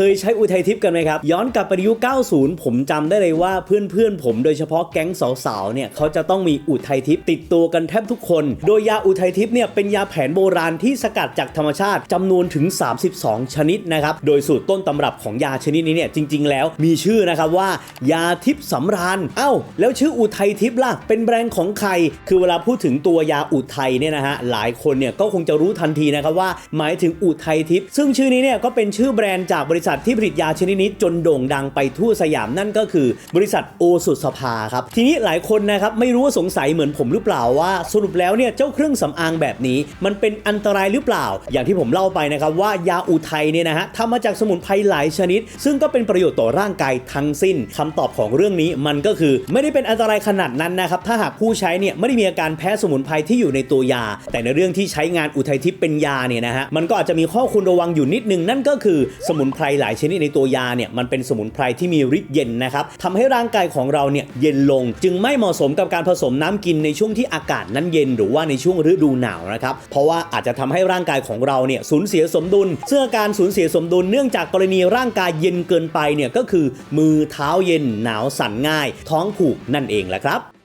เคยใช้อุทัยทิพย์กันไหมครับ ย้อนกลับไปยุค 90 ผมจำได้เลยว่าเพื่อนๆ ผมโดยเฉพาะแก๊งสาวๆ เนี่ยเขาจะต้องมีอุทัยทิพย์ติดตัวกันแทบทุกคน โดยยาอุทัยทิพย์เนี่ยเป็นยาแผนโบราณที่สกัดจากธรรมชาติจำนวนถึง 32 ชนิดนะครับ โดยสูตรต้นตำรับของยาชนิดนี้เนี่ยจริง ๆ แล้วมีชื่อนะครับว่ายาทิพย์สำราญ เอ้า แล้วชื่ออุทัยทิพย์ล่ะ เป็นแบรนด์ของใคร คือเวลาพูดถึงตัวยาอุทัยเนี่ยนะฮะ หลายคนเนี่ยก็คงจะรู้ทันทีนะครับว่า หมายถึงอุทัยทิพย์ ซึ่งชื่อนี้เนี่ยก็เป็นชื่อแบรนด์จากบริษัทที่ผลิตยาชนิดนี้จนโด่งดังไปทั่วสยามนั่นก็คือ บริษัทโอสุสภาครับ ทีนี้หลายคนนะครับไม่รู้ว่าสงสัยเหมือนผมหรือเปล่าว่าสรุปแล้วเนี่ยเจ้าเครื่องสำอางแบบนี้ มันเป็นอันตรายหรือเปล่า อย่างที่ผมเล่าไปนะครับว่ายาอุทัยเนี่ยนะฮะทำมาจากสมุนไพรหลายชนิด ซึ่งก็เป็นประโยชน์ต่อร่างกายทั้งสิ้นคำตอบของเรื่องนี้มันก็คือไม่ได้เป็นอันตรายขนาดนั้นนะครับถ้าหากผู้ใช้เนี่ยไม่ได้มีอาการแพ้สมุนไพรที่อยู่ในตัวยา แต่ในเรื่องที่ใช้งานอุทัยทิพย์เป็นยาเนี่ยนะฮะมันก็อาจจะมีข้อควรระวังอยู่นิดนึงนั่นก็คือสมุนไพรหลายชนิดในตัวยาเนี่ยมันเป็นสมุนไพรที่มีฤทธิ์เย็นนะครับทำให้ร่างกายของเราเนี่ยเย็นลง จึงไม่เหมาะสมกับการผสมน้ำกินในช่วงที่อากาศนั้นเย็นหรือว่าในช่วงฤดูหนาวนะครับเพราะว่าอาจจะทำให้ร่างกายของเราเนี่ยสูญเสียสมดุลซึ่อการสูญเสียสมดุลเนื่องจากกรณีร่างกายเย็นเกินไปเนี่ยก็คือมือเท้าเย็นหนาวสั่นง่าย ท้องผูกนั่นเองแหละครับ